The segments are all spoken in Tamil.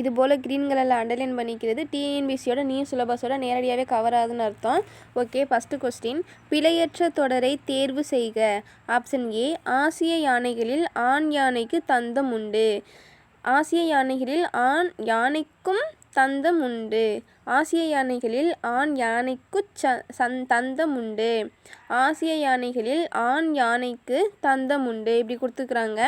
இது போல் க்ரீன் கலரில் அண்டர்லைன் பண்ணிக்கிறது டிஎன்பிசியோட நியூ சிலபஸோட நேரடியாகவே கவர் ஆகுதுன்னு அர்த்தம். ஓகே ஃபஸ்ட்டு கொஸ்டின் பிழையற்ற தொடரை தேர்வு செய்க. ஆப்ஷன் ஏ ஆசிய யானைகளில் ஆண் யானைக்கு தந்தம் உண்டு. ஆசிய யானைகளில் ஆண் யானைக்கும் தந்தம் உண்டு ஆசிய யானைகளில் ஆண் யானைக்கு ச சந் தந்தம் உண்டு ஆசிய யானைகளில் ஆண் யானைக்கு தந்தம் உண்டு இப்படி கொடுத்துருக்குறாங்க.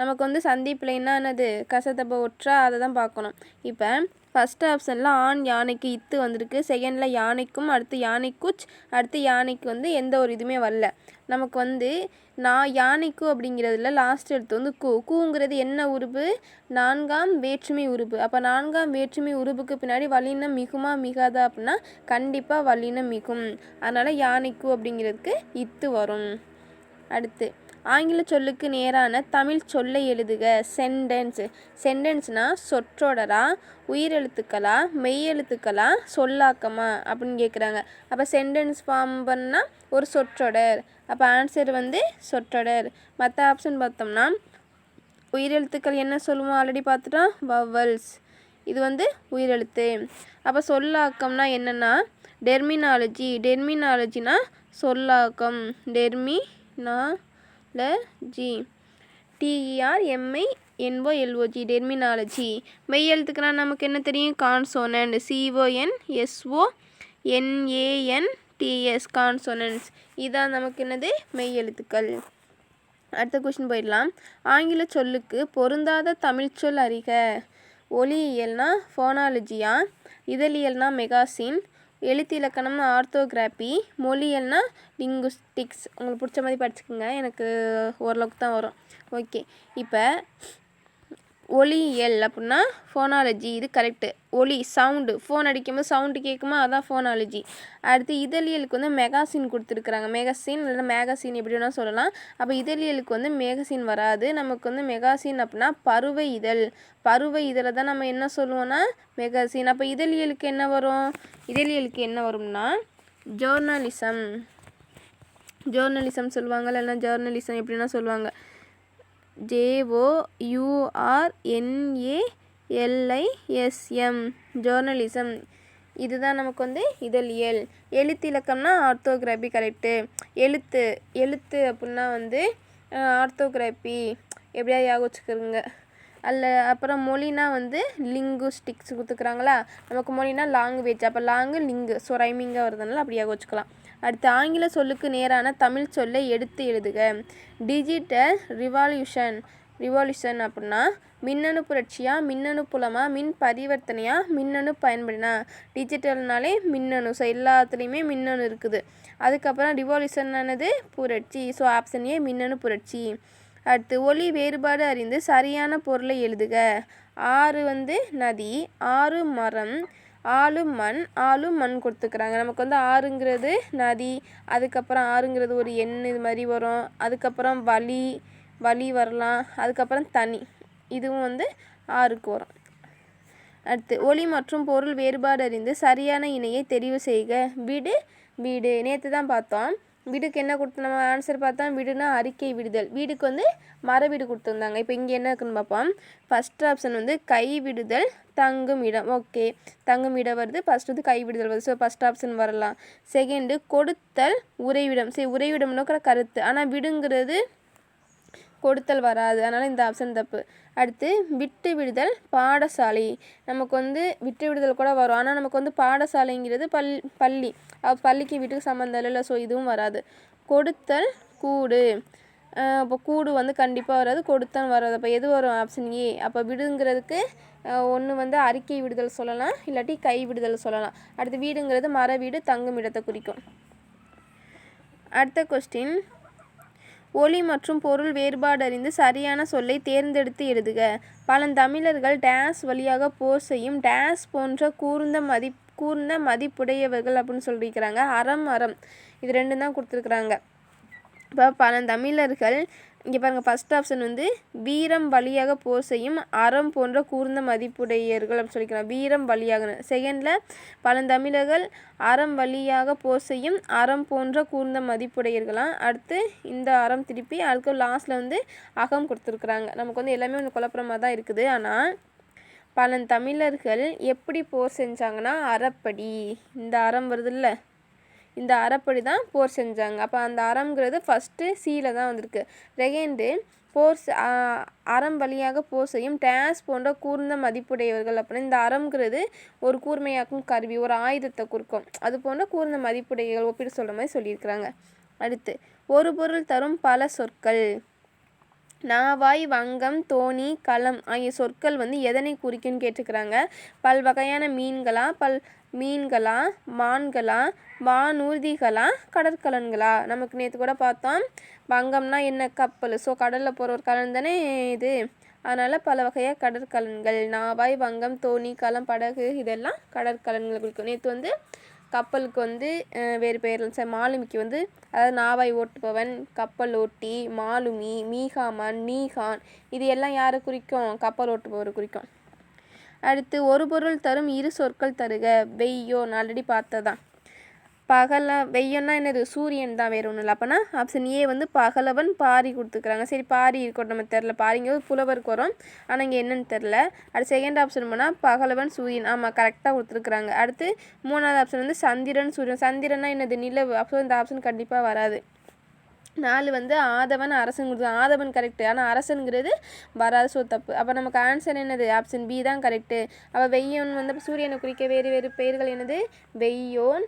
நமக்கு வந்து சந்திப்பில் என்னது கசதப்ப ஒற்றா அதை தான் பார்க்கணும். இப்போ ஃபஸ்ட்டு ஆப்ஷனில் ஆண் யானைக்கு இத்து வந்திருக்கு. செகண்டில் யானைக்கும் அடுத்து யானைக்குச் அடுத்து யானைக்கு வந்து எந்த ஒரு இதுவுமே வரல. நமக்கு வந்து நான் யானைக்கு அப்படிங்கிறதுல லாஸ்ட் எடுத்து வந்து கூ. கூங்கிறது என்ன உருபு நான்காம் வேற்றுமை உருபு அப்போ நான்காம் வேற்றுமை உருபுக்கு பின்னாடி வலினம் மிகுமா மிகாதா அப்படின்னா கண்டிப்பாக வலினம் மிகும். அதனால் யானைக்கு அப்படிங்கிறதுக்கு இத்து வரும். அடுத்து ஆங்கில சொல்லுக்கு நேரான தமிழ் சொல்லை எழுதுக. சென்டென்ஸ் சென்டென்ஸ்னால் சொற்றொடரா உயிரெழுத்துக்களா மெய்யெழுத்துக்களா சொல்லாக்கமா அப்படின்னு கேட்குறாங்க அப்போ சென்டென்ஸ் ஃபார்ம் பண்ணால் ஒரு சொற்றொடர். அப்போ ஆன்சர் வந்து சொற்றொடர். மற்ற ஆப்ஷன் பார்த்தோம்னா உயிரெழுத்துக்கள் என்ன சொல்லுவோம் ஆல்ரெடி பார்த்துட்டோம். வவல்ஸ் இது வந்து உயிரெழுத்து. அப்போ சொல்லாக்கம்னா என்னென்னா டெர்மினாலஜி டெர்மினாலஜினா சொல்லாக்கம். Termina plus G. T E R M I N O L O G terminology மெய் எழுத்துக்குனா நமக்கு என்ன தெரியும்? Consonant C O N S O N A N T S consonants இதான் நமக்கு என்னது? மெய் எழுத்துக்கள். அடுத்த கொஷின் போயிடலாம். ஆங்கில சொல்லுக்கு பொருந்தாத தமிழ் சொல் அறிக. ஒலியியல்னா ஃபோனாலஜியா இதழியல்னா மெகாசின் எழுத்து இலக்கணம்னா ஆர்த்தோகிராஃபி மொழியல்னா லிங்குஸ்டிக்ஸ். உங்களுக்கு பிடிச்ச மாதிரி படிச்சுக்கோங்க. எனக்கு ஓரளவுக்கு தான் வரும். ஓகே. இப்போ ஒலியியல் அப்படின்னா ஃபோனாலஜி இது கரெக்டு ஒலி சவுண்டு ஃபோன் அடிக்கும்போது சவுண்டு கேட்குமா அதான் ஃபோனாலஜி அடுத்து இதழியலுக்கு வந்து மெகாசின் கொடுத்துருக்குறாங்க. மெகசின் இல்லைன்னா மேகசின் எப்படி வேணால் சொல்லலாம். அப்போ இதழியலுக்கு வந்து மேகசின் வராது. நமக்கு வந்து மெகாசின் அப்படின்னா பருவ இதழ். பருவ இதழை தான் நம்ம என்ன சொல்லுவோன்னா மெகசின் அப்போ இதழியலுக்கு என்ன வரும்? இதழியலுக்கு என்ன வரும்னா ஜேர்னலிசம் ஜேர்னலிசம் சொல்லுவாங்க இல்லைன்னா ஜேர்னலிசம் எப்படின்னா சொல்லுவாங்க. ஜேஓயூஆர்என்ஏஎல்ஐஎஸ்எம் ஜேர்னலிசம் இதுதான் நமக்கு வந்து இதழியல். எழுத்து இலக்கம்னா ஆர்த்தோகிராஃபி கரெக்டு எழுத்து எழுத்து அப்படின்னா வந்து ஆர்த்தோகிராஃபி எப்படியா ஞாபகம் வச்சுக்கிறங்க? அல்ல அப்புறம் மொழினா வந்து லிங்குஸ்டிக்ஸ் கொடுத்துக்குறாங்களா? நமக்கு மொழினா லாங்குவேஜ் அப்போ லாங்கு லிங்கு. ஸோ ரைமிங்காக வருதுனால அப்படியாக வச்சுக்கலாம். அடுத்து ஆங்கில சொல்லுக்கு நேரான தமிழ் சொல்லை எடுத்து எழுதுக. டிஜிட்டல் ரிவால்யூஷன் ரிவால்யூஷன் அப்படின்னா மின்னணு புரட்சியாக மின்னணு புலமாக மின் பரிவர்த்தனையாக மின்னணு பயன்படுனா? டிஜிட்டல்னாலே மின்னணு. ஸோ எல்லாத்துலேயுமே மின்னணு இருக்குது. அதுக்கப்புறம் ரிவால்யூஷன்னானது புரட்சி. ஸோ ஆப்ஷன் ஏ மின்னணு புரட்சி. அடுத்து ஒளி வேறுபாடு அறிந்து சரியான பொருளை எழுதுக. ஆறு வந்து நதி ஆறு மரம் ஆளு மண் ஆளு மண் கொடுத்துக்கிறாங்க. நமக்கு வந்து ஆறுங்கிறது நதி அதுக்கப்புறம் ஆறுங்கிறது ஒரு எண் இது மாதிரி வரும். அதுக்கப்புறம் வலி வலி வரலாம். அதுக்கப்புறம் தனி. இதுவும் வந்து ஆறுக்கு வரும். அடுத்து ஒளி மற்றும் பொருள் வேறுபாடு அறிந்து சரியான இணையை தெரிவு செய்க. வீடு வீடு. நேற்று தான் பார்த்தோம். வீடுக்கு என்ன கொடுத்து நம்ம ஆன்சர் பார்த்தா வீடுனா அறிக்கை விடுதல். வீடுக்கு வந்து மர வீடு கொடுத்துருந்தாங்க. இப்போ இங்கே என்ன இருக்குன்னு பார்ப்போம். ஃபஸ்ட் ஆப்ஷன் வந்து கை விடுதல் தங்கும் இடம். ஓகே தங்கும் இடம் வருது. ஃபஸ்ட் வந்து கை விடுதல் வருது. ஸோ ஃபஸ்ட் ஆப்ஷன் வரலாம். செகண்டு கொடுத்தல் உறைவிடம். சரி உறைவிடம்னு கருத்து. ஆனால் விடுங்கிறது கொடுத்தல் வராது. அதனால் இந்த ஆப்ஷன் தப்பு. அடுத்து விட்டு விடுதல் பாடசாலை. நமக்கு வந்து விட்டு விடுதல் கூட வரும். ஆனால் நமக்கு வந்து பாடசாலைங்கிறது பல் பள்ளி. பள்ளிக்கு வீட்டுக்கு சம்மந்தம் இல்லை ஸோ இதுவும் வராது. கொடுத்தல் கூடு. இப்போ கூடு வந்து கண்டிப்பாக வராது. கொடுத்தல் வராது. அப்போ எது வரும் ஆப்ஷன் ஏ அப்போ விடுங்கிறதுக்கு ஒன்று வந்து அறிக்கை விடுதல் சொல்லலாம். இல்லாட்டி கை விடுதல் சொல்லலாம். அடுத்து வீடுங்கிறது மர வீடு தங்கும் இடத்தை குறிக்கும். அடுத்த கொஸ்டின் ஒலி மற்றும் பொருள் வேறுபாடு அறிந்து சரியான சொல்லை தேர்ந்தெடுத்து எழுதுக. பழந்தமிழர்கள் டேஸ் வழியாக போர் செய்யும் டேஸ் போன்ற கூர்ந்த மதி கூர்ந்த மதிப்புடையவர்கள் அப்படின்னு சொல்லியிருக்கிறாங்க அறம் அறம். இது ரெண்டும் தான் கொடுத்துருக்குறாங்க. இப்போ பழந்தமிழர்கள் இங்கே பாருங்கள் ஃபஸ்ட் ஆப்ஷன் வந்து வீரம் வழியாக போர் செய்யும் அறம் போன்ற கூர்ந்த மதிப்புடையர்கள் அப்படின்னு சொல்லிக்கலாம். வீரம் வழியாக. செகண்டில் பழந்தமிழர்கள் அறம் வழியாக போர் செய்யும் அறம் போன்ற கூர்ந்த மதிப்புடையர்களாம். அடுத்து இந்த அறம் திருப்பி அதுக்கு லாஸ்ட்டில் வந்து அகம் கொடுத்துருக்குறாங்க. நமக்கு வந்து எல்லாமே வந்து குழப்பமாக தான் இருக்குது. ஆனால் பழந்தமிழர்கள் எப்படி போர் செஞ்சாங்கன்னா அறப்படி. இந்த அறம் வருதுல்ல. இந்த அறப்படி தான் போர் செஞ்சாங்க. அப்போ அந்த அறம்ங்கிறது ஃபஸ்ட்டு சீல தான் வந்திருக்கு. செகண்டு போர் அறம் வழியாக போர் செய்யும் டேஸ் போன்ற கூர்ந்த மதிப்புடையவர்கள் அப்படின்னு இந்த அறம்ங்கிறது ஒரு கூர்மையாக்கும் கருவி ஒரு ஆயுதத்தை குறிக்கும். அது போன்ற கூர்ந்த மதிப்புடையவர்கள் ஒப்பிட்டு சொல்கிற மாதிரி சொல்லியிருக்கிறாங்க. அடுத்து ஒரு பொருள் தரும் பல சொற்கள். நாவாய் வங்கம் தோணி களம் ஆகிய சொற்கள் வந்து எதனை குறிக்குன்னு கேட்டுக்கிறாங்க? பல் வகையான மீன்களா? பல் மீன்களா? மான்களா? வானூர்திகளா கடற்கலன்களா? நமக்கு நேற்று கூட பார்த்தோம். வங்கம்னா என்ன கப்பல்? ஸோ கடலில் போகிற ஒரு கலன் தானே இது. அதனால் பல வகையாக கடற்கலன்கள். நாவாய் வங்கம் தோணி களம் படகு இதெல்லாம் கடற்கலன்களை குறிக்கும். நேற்று வந்து கப்பலுக்கு வந்து வேறு பெயர் சார் மாலுமிக்கு வந்து அதாவது நாவாய் ஓட்டுபவன் கப்பல் ஓட்டி மாலுமி மீகாமன் நீகான் இது எல்லாம் யாரை குறிக்கும்? கப்பல் ஓட்டுபவரை குறிக்கும். அடுத்து ஒரு பொருள் தரும் இரு சொற்கள் தருக. வெய்யோ நான் ஆல்ரெடி பார்த்ததான் பகல வெய்யன்னா என்னது? சூரியன் தான் வேறு ஒன்றும் இல்லை அப்போனா ஆப்ஷன் ஏ வந்து பகலவன் பாரி கொடுத்துக்கிறாங்க. சரி பாரி இருக்கட்டும் நம்ம தெரில பாரிங்கிறது புலவருக்கு வரும். ஆனால் இங்கே என்னன்னு தெரில அடுத்து செகண்ட் ஆப்ஷன் போனால் பகலவன் சூரியன். ஆமாம் கரெக்டாக கொடுத்துருக்குறாங்க. அடுத்து மூணாவது ஆப்ஷன் வந்து சந்திரன் சூரியன். சந்திரன்னா என்னது? நிலவு. அப்போ இந்த ஆப்ஷன் கண்டிப்பாக வராது. நாலு வந்து ஆதவன் அரசன் கொடுத்து ஆதவன் கரெக்டு ஆனால் அரசனுங்கிறது வராது. ஸோ தப்பு. அப்போ நமக்கு ஆன்சர் என்னது? ஆப்ஷன் பி தான் கரெக்டு அப்போ வெய்யோன் வந்து சூரியனை குறிக்க வேறு வேறு பெயர்கள் என்னது? வெய்யோன்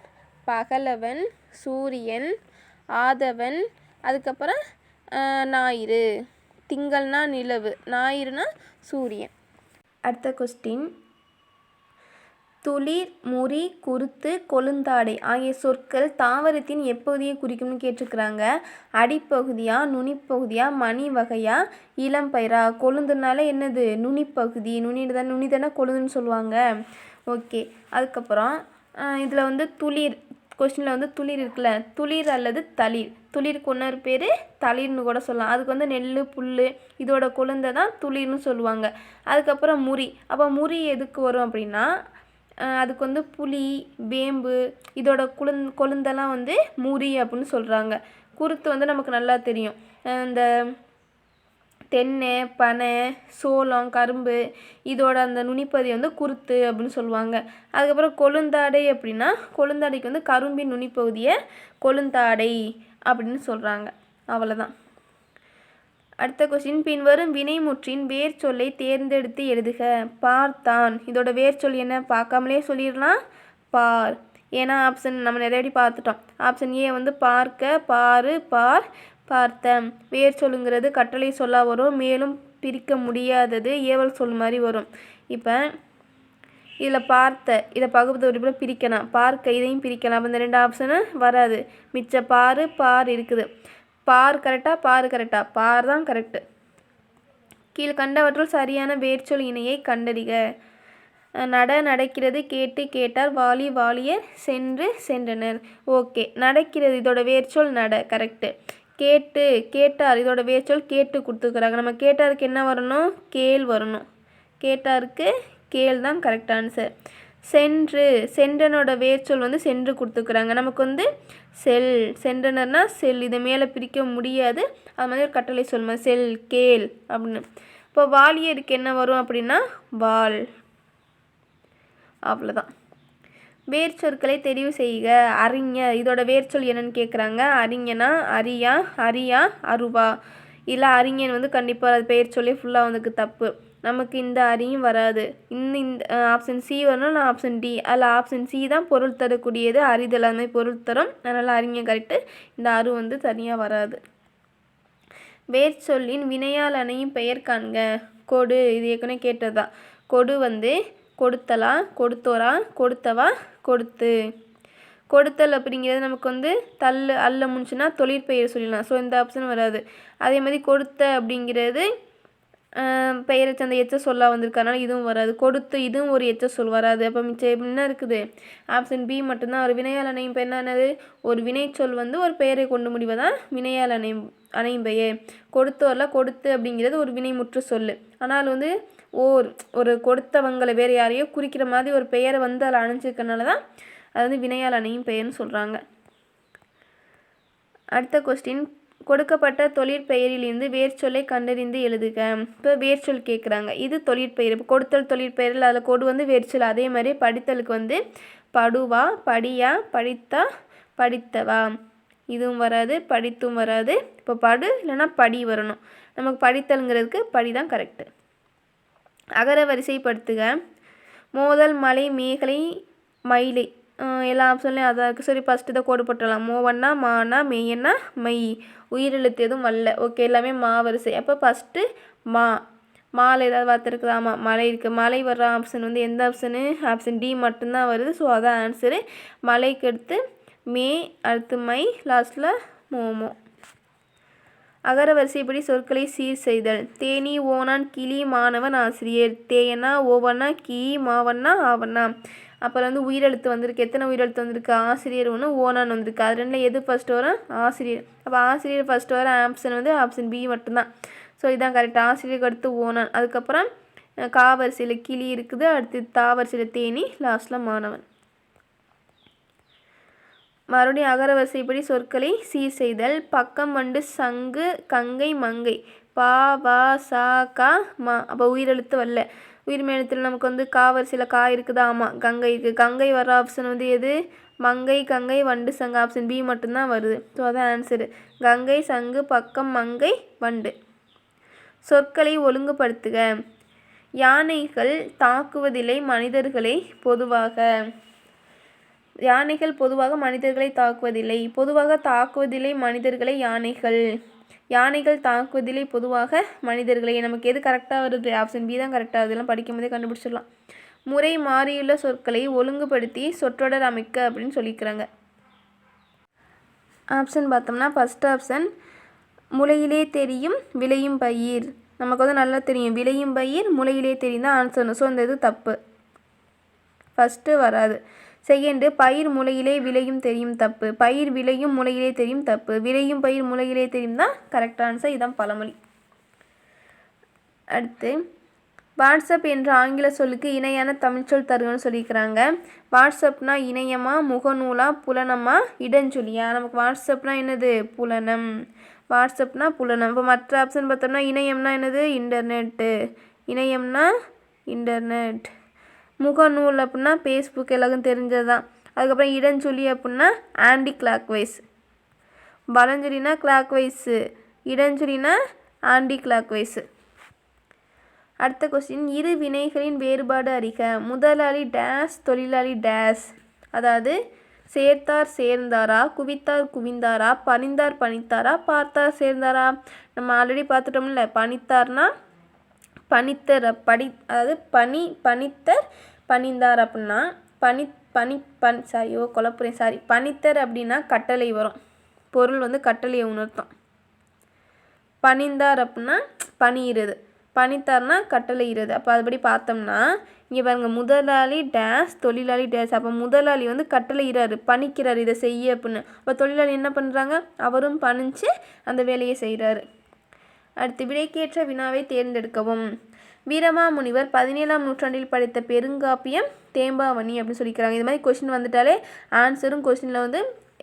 பகலவன் சூரியன் ஆதவன் அதுக்கப்புறம் ஞாயிறு. திங்கள்னா நிலவு ஞாயிறுனா சூரியன். அடுத்த கொஸ்டின் துளிர் முறி குருத்து கொழுந்தாடை ஆகிய சொற்கள் தாவரத்தின் எப்பகுதியை குறிக்கும்னு கேட்டிருக்கிறாங்க. அடிப்பகுதியா நுனிப்பகுதியா மணி வகையா இளம்பயிரா கொழுந்துனால என்னது? நுனிப்பகுதி. நுனி தான் கொழுந்துன்னு சொல்லுவாங்க. ஓகே அதுக்கப்புறம் இதில் வந்து துளிர் கொஸ்டினில் வந்து துளிர் இருக்குல்ல துளிர் அல்லது தளிர். துளிருக்கு இன்னொரு பேர் தளிர்னு கூட சொல்லலாம். அதுக்கு வந்து நெல் புல் இதோட கொழுந்தை தான் துளிர்னு சொல்லுவாங்க. அதுக்கப்புறம் முறி. அப்போ முறி எதுக்கு வரும் அப்படின்னா அதுக்கு வந்து புளி வேம்பு இதோட குளுந் கொழுந்தெல்லாம் வந்து முறி அப்படின்னு சொல்கிறாங்க குருத்து வந்து நமக்கு நல்லா தெரியும். இந்த தென்னை பனை சோளம் கரும்பு இதோட அந்த நுனிப்பகுதி வந்து குருத்து அப்படின்னு சொல்லுவாங்க. அதுக்கப்புறம் கொழுந்தாடை அப்படின்னா கொழுந்தாடைக்கு வந்து கரும்பின் நுனிப்பகுதியை கொழுந்தாடை அப்படின்னு சொல்கிறாங்க அவ்வளோதான் அடுத்த கொஸ்டின் பின்வரும் வினைமுற்றின் வேர் சொல்லை தேர்ந்தெடுத்து எழுதுக. பார்த்தான் இதோட வேர் சொல் என்ன? பார்க்காமலே சொல்லிடலாம். பார். ஏன்னா ஆப்ஷன் நம்ம நிறையடி பார்த்துட்டோம். ஆப்ஷன் ஏ வந்து பார்க்க பாரு பார் பார்த்த வேர் சொல்லுங்கிறது கட்டளை சொல்லா வரும். மேலும் பிரிக்க முடியாதது ஏவல் சொல் மாதிரி வரும். இப்போ இதில் பார்த்த இதை பகுப்பு உறுப்பில் பிரிக்கலாம். பார்க்க இதையும் பிரிக்கலாம். அப்போ இந்த ரெண்டு ஆப்ஷனும் வராது. மிச்ச பாரு பார் இருக்குது. பார் கரெக்டாக பார் கரெக்டாக பார் தான் கரெக்டு கீழ்கண்டவற்றுள் சரியான வேர்ச்சொல் இணையை கண்டறிக. நட நடக்கிறது கேட்டு கேட்டார். வாலி வாலியர் சென்று சென்றனர். ஓகே. நடக்கிறது இதோட வேர்ச்சொல் நட கரெக்டு கேட்டு கேட்டார். இதோட வேர்ச்சொல் கேட்டு கொடுத்துருக்குறாங்க. நம்ம கேட்டாருக்கு என்ன வரணும்? கேள் வரணும். கேட்டாருக்கு கேள் தான் கரெக்ட் ஆன்சர் சென்று சென்றனோட வேர்ச்சொல் வந்து சென்று கொடுத்துருக்குறாங்க. நமக்கு வந்து செல் சென்றனர்னா செல். இதை மேலே பிரிக்க முடியாது. அது மாதிரி ஒரு கட்டளை சொல்லுமா? செல் கேள் அப்படின்னு. இப்போ வாலியருக்கு என்ன வரும் அப்படின்னா? வால். அவ்வளோதான். வேர்ச்சொற்களை தெரிவு செய்க. அறிஞர் இதோட வேர்ச்சொல் என்னன்னு கேட்குறாங்க அறிஞனா அரியா அரியா அருவா. இல்லை அறிஞன் வந்து கண்டிப்பாக அது பெயர் சொல்லி ஃபுல்லாக வந்துக்கு தப்பு. நமக்கு இந்த அரியும் வராது. இந்த இந்த ஆப்ஷன் சி வரணும் நான் ஆப்ஷன் டி அதில் ஆப்ஷன் சி தான் பொருள் தரக்கூடியது. அறிதல் அந்த மாதிரி பொருள் தரும். அதனால் அறிஞர் கரெக்டு இந்த அரு வந்து தனியாக வராது. வேர்ச்சொல்லின் வினையால் அணையும் பெயர் காண்க. கொடு இது ஏற்கனவே கேட்டதுதான். கொடு வந்து கொடுத்தலா கொடுத்தோரா கொடுத்தவா கொடுத்து கொடுத்தல் அப்படிங்கிறது நமக்கு வந்து தள்ளு அல்ல முடிச்சுன்னா தொழிற்பெயர் சொல்லிடலாம். ஸோ இந்த ஆப்ஷன் வராது. அதே மாதிரி கொடுத்த அப்படிங்கிறது பெயரை சேர்ந்த எச்ச சொல்லா வந்திருக்கனால இதுவும் வராது. கொடுத்து இதுவும் ஒரு எச்ச சொல் வராது. அப்போ மிச்சம் என்ன இருக்குது? ஆப்ஷன் பி மட்டும்தான். ஒரு வினையால் அணையும் பெயர் என்னது? ஒரு வினைச்சொல் வந்து ஒரு பெயரை கொண்டு முடிவதான் வினையால் அணையும் அணையும் பெயர். கொடுத்தோரில் கொடுத்து அப்படிங்கிறது ஒரு வினைமுற்று சொல். ஆனால் வந்து ஓர் ஒரு கொடுத்தவங்களை வேறு யாரையோ குறிக்கிற மாதிரி ஒரு பெயரை வந்து அதில் அணைஞ்சிருக்கனால தான் அது வந்து வினையால் அணையும் பெயர்னு சொல்கிறாங்க அடுத்த கொஸ்டின் கொடுக்கப்பட்ட தொழிற்பெயரிலிருந்து வேர்ச்சொல்லை கண்டறிந்து எழுதுக. இப்போ வேர்ச்சொல் கேட்குறாங்க இது தொழிற்பெயர் இப்போ கொடுத்தல் தொழிற்பெயரில் அதில் கொடு வந்து வேர்ச்சொல் அதே மாதிரி படித்தலுக்கு வந்து படுவா படியா படித்தா படித்தவா. இதுவும் வராது படித்தும் வராது. இப்போ படு இல்லைன்னா படி வரணும். நமக்கு படித்தல்ங்கிறதுக்கு படி தான் கரெக்டு அகர வரிசைப்படுத்துக. மோதல் மலை மேகலை மயிலை. எல்லா ஆப்ஷன்லையும் அதான் இருக்குது சரி ஃபஸ்ட்டு இதை கோடு போட்டுடலாம். மோவன்னா மானா மெய்யன்னா மெய். உயிரெழுத்து எதுவும் வரல ஓகே எல்லாமே மா வரிசை. அப்போ ஃபஸ்ட்டு மா. மாலை ஏதாவது வார்த்தை இருக்குதா ஆமாம் மலை இருக்குது மலை வர்ற ஆப்ஷன் வந்து எந்த ஆப்ஷனு ஆப்ஷன் டி மட்டும்தான் வருது. ஸோ அதான் ஆன்சரு மலைக்கு அடுத்து மே அடுத்து மை லாஸ்ட்டில் மோமோ. அகரவரிசைப்படி சொற்களை சீர் செய்தல். தேனி ஓனான் கிளி மாணவன் ஆசிரியர். தேயனா ஓவண்ணா கி மாவண்ணா ஆவண்ணா. அப்புறம் வந்து உயிரெழுத்து வந்திருக்கு. எத்தனை உயிரெழுத்து வந்திருக்கு? ஆசிரியர் ஒன்று ஓனான் வந்திருக்கு. அது ரெண்டில் எது ஃபஸ்ட்டு வரும்? ஆசிரியர். அப்போ ஆசிரியர் ஃபஸ்ட்டு வர ஆப்ஷன் வந்து ஆப்ஷன் பி மட்டும்தான். ஸோ இதான் கரெக்ட் ஆசிரியருக்கு அடுத்து ஓனான் அதுக்கப்புறம் காவரிசையில் கிளி இருக்குது. அடுத்து தாவரிசையில் தேனி லாஸ்ட்டில் மாணவன். மறுபடியும் அகரவரிசைப்படி சொற்களை சீர் செய்தல். பக்கம் வண்டு சங்கு கங்கை மங்கை. பா வா சா கா மா. அப்போ உயிரெழுத்து வரல. உயிர் மேலத்தில் நமக்கு வந்து காவரிசையில் கா இருக்குதா? ஆமாம் கங்கை இருக்குது கங்கை வர ஆப்ஷன் வந்து எது? மங்கை கங்கை வண்டு சங்கு. ஆப்ஷன் பி மட்டும்தான் வருது. ஸோ அதான் ஆன்சரு கங்கை சங்கு பக்கம் மங்கை வண்டு. சொற்களை ஒழுங்குபடுத்துக. யானைகள் தாக்குவதில்லை மனிதர்களை பொதுவாக. யானைகள் பொதுவாக மனிதர்களை தாக்குவதில்லை. பொதுவாக தாக்குவதில்லை மனிதர்களை யானைகள். யானைகள் தாக்குவதில்லை பொதுவாக மனிதர்களை. நமக்கு எது கரெக்டாக வருது? ஆப்ஷன் பி தான் கரெக்டாக அதெல்லாம் படிக்கும் போதே கண்டுபிடிச்சிடலாம். முறை மாறியுள்ள சொற்களை ஒழுங்குபடுத்தி சொற்றொடர் அமைக்க அப்படின்னு சொல்லிக்கிறாங்க ஆப்ஷன் பார்த்தோம்னா ஃபஸ்ட் ஆப்ஷன் முளையிலே தெரியும் விளையும் பயிர். நமக்கு வந்து நல்லா தெரியும். விளையும் பயிர் முளையிலே தெரியும் தான் ஆன்சர் ஸோ அந்த இது தப்பு. ஃபஸ்ட்டு வராது. செகண்டு பயிர் முளையிலே விளையும் தெரியும் தப்பு. பயிர் விளையும் முளையிலே தெரியும் தப்பு. விளையும் பயிர் முளையிலே தெரியும் தான் கரெக்ட் ஆன்சர் இதான் பழமொழி. அடுத்து வாட்ஸ்அப் என்ற ஆங்கில சொல்லுக்கு இணையான தமிழ்ச்சொல் தருகன்னு சொல்லியிருக்கிறாங்க. வாட்ஸ்அப்னா இணையமா முகநூலா புலனமா இடஞ்சொல்லியா? நமக்கு வாட்ஸ்அப்னா என்னது? புலனம். வாட்ஸ்அப்னா புலனம். இப்போ மற்ற ஆப்ஷன் பார்த்தோம்னா இணையம்னா என்னது? இன்டர்நெட்டு இணையம்னா இன்டர்நெட் முகநூல் அப்படின்னா ஃபேஸ்புக் எல்லாருக்கும் தெரிஞ்சது தான் அதுக்கப்புறம் இடஞ்சொலி அப்படின்னா ஆன்டி கிளாக் வைஸ் வலஞ்சொல்லினா கிளாக் வைஸு இடஞ்சொல்லினா ஆன்டி கிளாக் வைஸு அடுத்த கொஸ்டின் இரு வினைகளின் வேறுபாடு அறிக. முதலாளி டேஸ் தொழிலாளி டேஸ் அதாவது சேர்த்தார் சேர்ந்தாரா குவித்தார் குவிந்தாரா பணிந்தார் பணித்தாரா பார்த்தார் சேர்ந்தாரா. நம்ம ஆல்ரெடி பார்த்துட்டோம்ல பணித்தார்னா பணித்தர் படி அதாவது பனி பணித்தர் பணிந்தார் அப்படின்னா பனி பனி பன் சாரியோ குழப்புறேன் சாரி. பணித்தர் அப்படின்னா கட்டளை வரும். பொருள் வந்து கட்டளையை உணர்த்தும். பணிந்தார் அப்படின்னா பணியிறது பணித்தார்னா கட்டளையிறது அப்போ அதுபடி பார்த்தோம்னா இங்கே பாருங்கள் முதலாளி டேஸ் தொழிலாளி டேஸ் அப்போ முதலாளி வந்து கட்டளையிறாரு பணிக்கிறார் இதை செய்ய அப்படின்னு. அப்போ தொழிலாளி என்ன பண்ணுறாங்க அவரும் பணிஞ்சு அந்த வேலையை செய்கிறாரு அடுத்து விடைக்கேற்ற வினாவை தேர்ந்தெடுக்கவும். வீரமாமுனிவர் பதினேழாம் நூற்றாண்டில் படைத்த பெருங்காப்பியம் தேம்பாவணி அப்படின்னு சொல்லிக்கிறாங்க. இது மாதிரி கொஷின் வந்துட்டாலே ஆன்சரும் கொஷினில் வந்து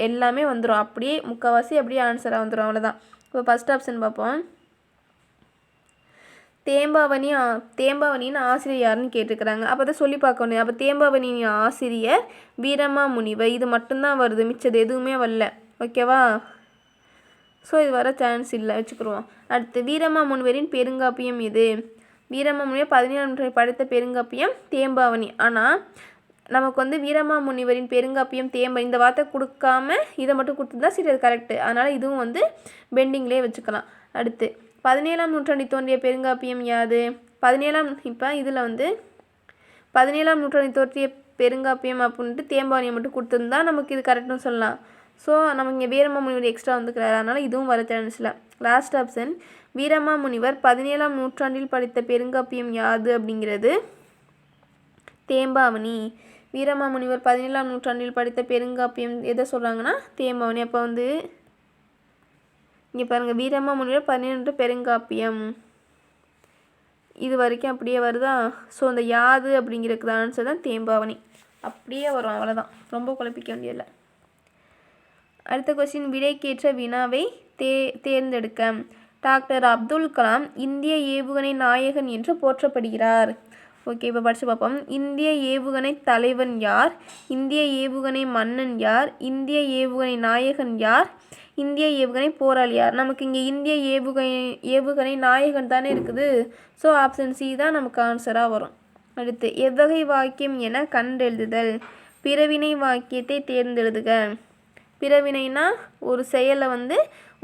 எல்லாமே வந்துடும் அப்படியே முக்கால்வாசி அப்படியே ஆன்சராக வந்துடும் அவ்வளோதான் இப்போ ஃபஸ்ட் ஆப்ஷன் பார்ப்போம். தேம்பாவணி தேம்பாவணின்னு ஆசிரியர் யாருன்னு கேட்டிருக்கிறாங்க. அப்போ தான் சொல்லி பார்க்கணும் அப்போ தேம்பாவணியின் ஆசிரியர் வீரமா முனிவர். இது மட்டும்தான் வருது. மிச்சது எதுவுமே வரல. ஓகேவா ஸோ இது வர சான்ஸ் இல்லை வச்சுக்கிருவோம். அடுத்து வீரமா முனிவரின் பெருங்காப்பியம் இது. வீரமா முனிவர் பதினேழாம் நூற்றாண்டில் படைத்த பெருங்காப்பியம் தேம்பாவணி. ஆனால் நமக்கு வந்து வீரமா முனிவரின் பெருங்காப்பியம் தேம்ப இந்த வார்த்தை கொடுக்காம இதை மட்டும் கொடுத்துருந்தா சரி அது கரெக்டு அதனால் இதுவும் வந்து பெண்டிங்லேயே வச்சுக்கலாம். அடுத்து பதினேழாம் நூற்றாண்டு தோன்றிய பெருங்காப்பியம் யாது? பதினேழாம் இப்போ இதில் வந்து பதினேழாம் நூற்றாண்டு தோற்றிய பெருங்காப்பியம் அப்படின்ட்டு தேம்பாவணியை மட்டும் கொடுத்துருந்தா நமக்கு இது கரெக்டுன்னு சொல்லலாம். ஸோ நம்ம இங்கே வீரமா முனிவர் எக்ஸ்ட்ரா வந்துக்கிறாரு அதனால் இதுவும் வர சான்ஸ் இல்லை லாஸ்ட் ஆப்ஷன் வீரமா முனிவர் பதினேழாம் நூற்றாண்டில் படித்த பெருங்காப்பியம் யாது அப்படிங்கிறது? தேம்பாவணி. வீரமாமுனிவர் பதினேழாம் நூற்றாண்டில் படித்த பெருங்காப்பியம் எதை சொல்கிறாங்கன்னா தேம்பாவணி. அப்போ வந்து இங்கே பாருங்கள் வீரமாமுனிவர் பதினேழு பெருங்காப்பியம். இது வரைக்கும் அப்படியே வருதா? ஸோ அந்த யாது அப்படிங்கிறதுக்கு ஆன்சர் தான் தேம்பாவணி. அப்படியே வரும். அவ்வளோதான் ரொம்ப குழப்பிக்க வேண்டியதில்லை. அடுத்த கொஸ்டின் விடைக்கேற்ற வினாவை தே தேர்ந்தெடுக்க. டாக்டர் அப்துல் கலாம் இந்திய ஏவுகணை நாயகன் என்று போற்றப்படுகிறார். ஓகே இப்போ படித்து பார்ப்போம். இந்திய ஏவுகணை தலைவன் யார்? இந்திய ஏவுகணை மன்னன் யார்? இந்திய ஏவுகணை நாயகன் யார்? இந்திய ஏவுகணை போராளி யார்? நமக்கு இங்கே இந்திய ஏவுகணை ஏவுகணை நாயகன் தானே இருக்குது. ஸோ ஆப்ஷன் சி தான் நமக்கு ஆன்சராக வரும். அடுத்து எவ்வகை வாக்கியம் என கண்டெழுதுதல். பிறவினை வாக்கியத்தை தேர்ந்தெழுதுக. பிறவினைனா ஒரு செயலை வந்து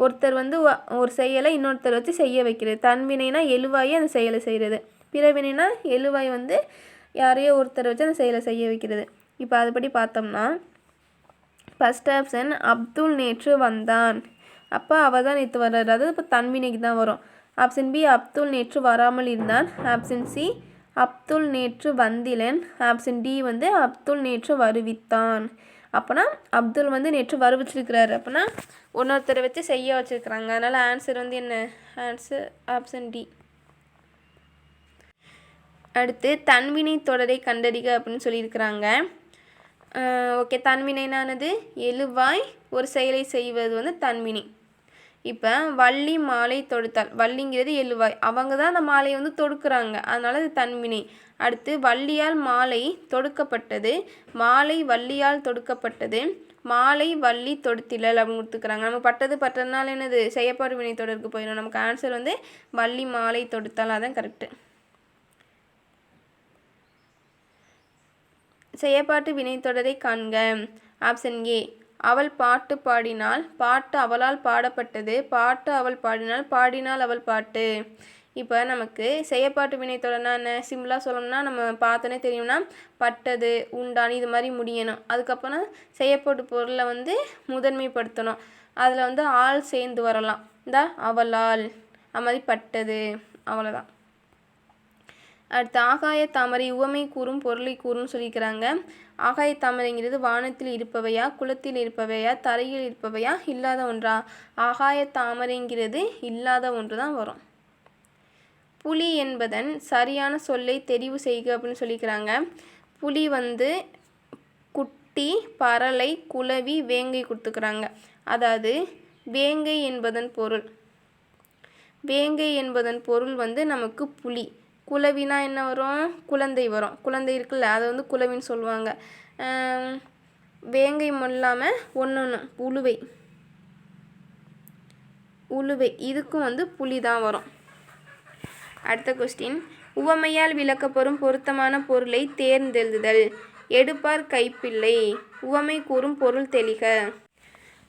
ஒருத்தர் வந்து ஒரு செயலை இன்னொருத்தர் வச்சு செய்ய வைக்கிறது. தன்வினைனா எழுவாயி அந்த செயலை செய்கிறது. பிறவினைனா எழுவாய் வந்து யாரையோ ஒருத்தர் வச்சு அந்த செயலை செய்ய வைக்கிறது. இப்போ அதுபடி பார்த்தோம்னா ஃபஸ்ட் ஆப்ஷன் அப்துல் நேற்று வந்தான். அப்போ அவள் தான் நேற்று வர்றாரு. அது இப்போ தன்வினைக்கு தான் வரும். ஆப்ஷன் பி அப்துல் நேற்று வராமல் இருந்தான். ஆப்ஷன் சி அப்துல் நேற்று வந்திலன். ஆப்ஷன் டி வந்து அப்துல் நேற்று வருவித்தான். அப்போனா அப்துல் வந்து நேற்று வருவிச்சிருக்கிறாரு. அப்போனா இன்னொருத்தரை வச்சு செய்ய வச்சுருக்கிறாங்க. அதனால் ஆன்சர் வந்து என்ன? ஆன்சர் ஆப்ஷன் டி அடுத்து தன்வினை தொடரை கண்டறிக அப்படின்னு சொல்லியிருக்கிறாங்க. ஓகே தன்வினைனானது எழுவாய் ஒரு செயலை செய்வது வந்து தன்வினை. இப்போ வள்ளி மாலை தொடுத்தாள் வள்ளிங்கிறது எழுவாய். அவங்க தான் அந்த மாலையை வந்து தொடுக்குறாங்க. அதனால் அது தன்வினை. அடுத்து வள்ளியால் மாலை தொடுக்கப்பட்டது. மாலை வள்ளியால் தொடுக்கப்பட்டது. மாலை வள்ளி தொடுத்திலல் அப்படின்னு கொடுத்துக்கிறாங்க. நம்ம பட்டது பட்டதுனால என்னது? செய்யப்பாடு வினை தொடருக்கு போயிடும் நமக்கு ஆன்சர் வந்து வள்ளி மாலை தொடுத்தால். அதான் கரெக்டு செயற்பாட்டு வினைத்தொடரை காண்க. ஆப்ஷன் ஏ அவள் பாட்டு பாடினாள் பாட்டு அவளால் பாடப்பட்டது பாட்டு அவள் பாடினாள் பாடினாள் அவள் பாட்டு. இப்போ நமக்கு செய்யப்பாட்டு வினைத்தொடர்னா என்ன? சிம்பிளாக சொல்லணும்னா நம்ம பார்த்தோன்னே தெரியும்னா பட்டது உண்டான் இது மாதிரி முடியணும். அதுக்கப்புறம் செய்யப்பட்டு பொருளை வந்து முதன்மைப்படுத்தணும். அதில் வந்து ஆள் சேர்ந்து வரலாம். இந்த அவளால் அது மாதிரி பட்டது அவ்வளோதான் அடுத்து ஆகாய தாமரை உவமை கூறும் பொருளை கூறும் சொல்லிக்கிறாங்க. ஆகாய தாமரைங்கிறது வானத்தில் இருப்பவையா குளத்தில் இருப்பவையா தரையில் இருப்பவையா இல்லாத ஒன்றா? ஆகாய தாமரைங்கிறது இல்லாத ஒன்று தான் வரும். புலி என்பதன் சரியான சொல்லை தெரிவு செய்க அப்படின்னு சொல்லிக்கிறாங்க. புலி வந்து குட்டி பறலை குளவி வேங்கை கொடுத்துக்கிறாங்க. அதாவது வேங்கை என்பதன் பொருள். வேங்கை என்பதன் பொருள் வந்து நமக்கு புலி. குலவினா என்ன வரும்? குழந்தை வரும். குழந்தை இருக்குல்ல அதை வந்து குலவின்னு சொல்லுவாங்க. வேங்கை இல்லாமல் ஒன்று ஒன்று உளுவை உளுவை இதுக்கும் வந்து புலி தான் வரும். அடுத்த கொஸ்டின் உவமையால் விளக்கப்பெறும் பொருத்தமான பொருளை தேர்ந்தெழுதுதல். எடுப்பார் கைப்பிள்ளை. உவமை கூறும் பொருள் தெளிக.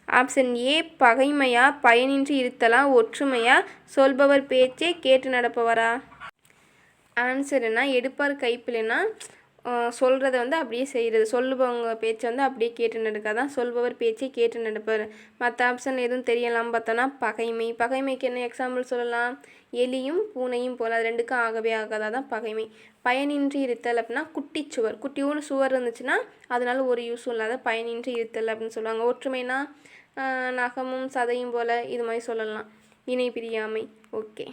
ஆப்ஷன் ஏ பகைமையா பயனின்றி இருத்தலா ஒற்றுமையா சொல்பவர் பேச்சே கேட்டு நடப்பவரா? ஆன்சருனா எடுப்பார் கைப்பிள்ளைனா சொல்கிறத வந்து அப்படியே செய்கிறது சொல்லுபவங்க பேச்சை வந்து அப்படியே கேட்டு நடக்காதான் சொல்பவர் பேச்சை கேட்டு நடப்பார். மற்ற ஆப்ஷன் எதுவும் தெரியலாம் பார்த்தோன்னா பகைமை. பகைமைக்கு என்ன எக்ஸாம்பிள் சொல்லலாம்? எலியும் பூனையும் போல் அது ரெண்டுக்கும் ஆகவே ஆகாதா. தான் பகைமை. பயனின்றி இருத்தல் அப்படின்னா குட்டி சுவர் குட்டியோடு சுவர் இருந்துச்சுன்னா அதனால ஒரு யூஸும் இல்லாத பயனின்றி இருத்தல் அப்படின்னு சொல்லுவாங்க. ஒற்றுமைனா நகமும் சதையும் போல் இது மாதிரி சொல்லலாம். இணை பிரியாமை. ஓகே.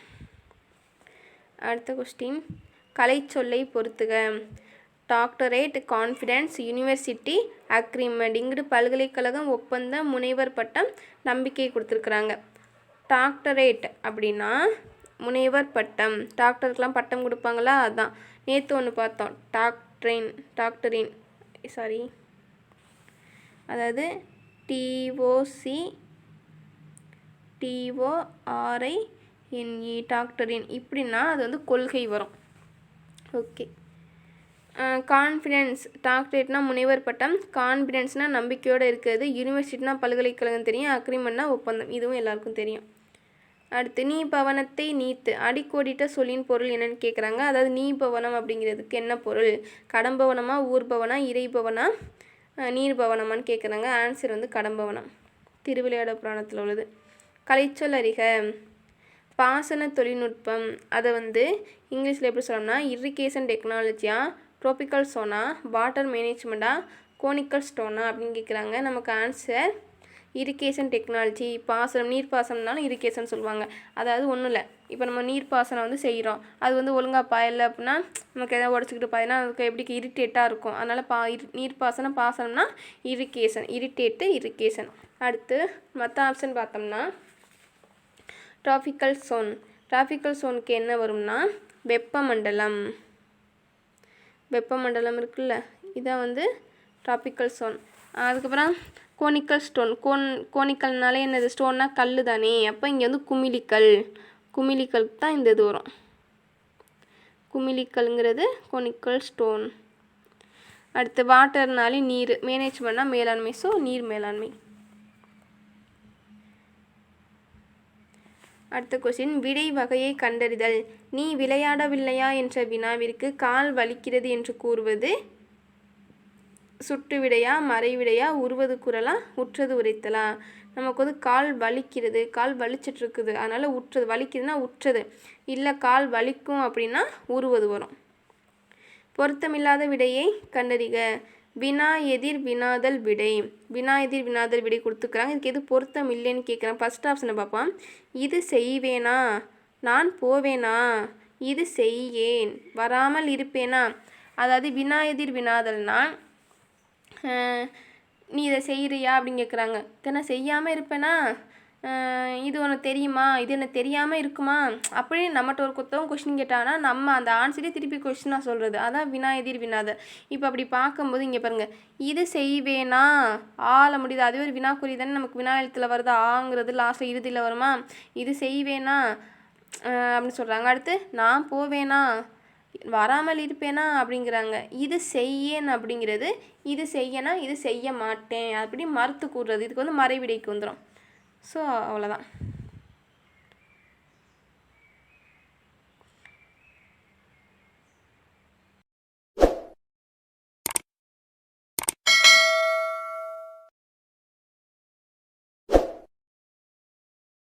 அடுத்த கொஸ்டின் கலைச்சொல்லை பொறுத்துக. டாக்டரேட் கான்ஃபிடென்ஸ் யூனிவர்சிட்டி அக்ரிமெண்ட் இங்கிட்டு பல்கலைக்கழகம் ஒப்பந்த முனைவர் பட்டம் நம்பிக்கை கொடுத்துருக்குறாங்க. டாக்டரேட் அப்படின்னா முனைவர் பட்டம். டாக்டருக்கெலாம் பட்டம் கொடுப்பாங்களா? அதான். நேற்று ஒன்று பார்த்தோம். டாக்டரின் டாக்டரின் சாரி அதாவது டிஓசி டிஓஆர்ஐ என்இ டாக்டரின் இப்படின்னா அது வந்து கொள்கை வரும். ஓகே. கான்ஃபிடென்ஸ் டாக்டரேட்னா முனைவர் பட்டம். கான்ஃபிடென்ஸ்னால் நம்பிக்கையோடு இருக்கிறது. யூனிவர்சிட்டினா பல்கலைக்கழகம் தெரியும். அக்ரிமெண்ட்னா ஒப்பந்தம். இதுவும் எல்லாருக்கும் தெரியும். அடுத்து நீ பவனத்தை நீத்து. அடிக்கோடிட்ட சொல்லின் பொருள் என்னன்னு கேட்குறாங்க அதாவது நீ பவனம் அப்படிங்கிறதுக்கு என்ன பொருள்? கடம்பவனமா ஊர்பவனா இறைபவனா நீர் நீர்பவனமான்னு கேட்குறாங்க ஆன்சர் வந்து கடம்பவனம் திருவிளையாட புராணத்தில் உள்ளது. கலைச்சொல் அறிக. பாசன தொழில்நுட்பம். அதை வந்து இங்கிலீஷில் எப்படி சொல்லணும்னா இரிகேஷன் டெக்னாலஜியாக ட்ரோபிக்கல் சோனா வாட்டர் மேனேஜ்மெண்ட்டாக கோனிக்கல் ஸ்டோனா அப்படின்னு கேட்குறாங்க நமக்கு ஆன்சர் இரிகேஷன் டெக்னாலஜி பாசனம் நீர்ப்பாசனம்னாலும் இரிகேஷன் சொல்லுவாங்க. அதாவது ஒன்றும் இல்லை. இப்போ நம்ம நீர்ப்பாசனம் வந்து செய்கிறோம் அது வந்து ஒழுங்காக பாயலை அப்படின்னா நமக்கு எதாவது உடச்சிக்கிட்டு பாயினா அதுக்கு எப்படி இரிட்டேட்டாக இருக்கும். அதனால் பா இரு நீர்ப்பாசனம் பாசனம்னா இரிகேஷன் இரிட்டேட்டு இரிகேஷன் அடுத்து மற்ற ஆப்ஷன் பார்த்தோம்னா டிராபிக்கல் சோன் டிராபிக்கல் சோனுக்கு என்ன வரும்னா வெப்பமண்டலம். வெப்பமண்டலம் இருக்குல்ல இதான் வந்து டிராபிக்கல் சோன் அதுக்கப்புறம் கோனிக்கல் ஸ்டோன் கோன் கோனிக்கல்னாலே என்னது? ஸ்டோன்னா கல் தானே. அப்போ இங்கே வந்து குமிழிக்கல். குமிழிக்கலுக்கு தான் இந்த இது வரும். குமிழிக்கல்ங்கிறது கோனிக்கல் ஸ்டோன் அடுத்து வாட்டர்னாலே நீர். மேனேஜ்மெண்ட்னால் மேலாண்மை. ஸோ நீர் மேலாண்மை. அடுத்த கொஸ்டின் விடை வகையை கண்டறிதல். நீ விளையாடவில்லையா என்ற வினாவிற்கு கால் வலிக்கிறது என்று கூறுவது? சுட்டு விடையா மறைவிடையா உருவது குரலா உற்றது உரைத்தலா? நமக்கு வந்து கால் வலிக்கிறது கால் வலிச்சிட்ருக்குது அதனால் உற்றது வலிக்குதுன்னா உற்றது. இல்லை கால் வலிக்கும் அப்படின்னா உருவது வரும். பொருத்தமில்லாத விடையை கண்டறிக. வினா எதிர் வினாதல் விடை. வினா எதிர் வினாதல் விடை கொடுத்துக்கிறாங்க. இதுக்கு எது பொருத்தம் இல்லைன்னு கேட்குறேன் ஃபஸ்ட் ஆப்ஷனை பார்ப்போம்? இது செய்வேனா? நான் போவேனா? இது செய்யேன். வராமல் இருப்பேனா? அதாவது வினா எதிர் வினாதல்னா நீ இதை செய்கிறியா அப்படின்னு கேட்குறாங்க. இதை நான் செய்யாமல் இருப்பேனா? இது உனக்கு தெரியுமா? இது எனக்கு தெரியாமல் இருக்குமா? அப்படின்னு நம்மகிட்ட ஒரு கொத்தவங்க கொஷின் கேட்டாங்கன்னா நம்ம அந்த ஆன்சரே திருப்பி கொஷினாக சொல்கிறது அதான் வினா எதிர் வினாதல் இப்போ அப்படி பார்க்கும்போது இங்கே பாருங்கள் இது செய்வேனா? ஆள முடியுது. அதுவே ஒரு வினாக்குறி தானே நமக்கு வினா எழுத்தில் வருது? ஆங்கிறது லாஸ்ட்டில் இறுதியில் வருமா? இது செய்வேனா? அப்படின்னு சொல்கிறாங்க அடுத்து நான் போவேனா? வராமல் இருப்பேனா? அப்படிங்கிறாங்க. இது செய்யேன் அப்படிங்கிறது இது செய்யனா இது செய்ய மாட்டேன். அப்படி மறுத்து கூறுறது. இதுக்கு வந்து மறைவிடைக்கு வந்துடும் ஸோ அவ்வளோதான்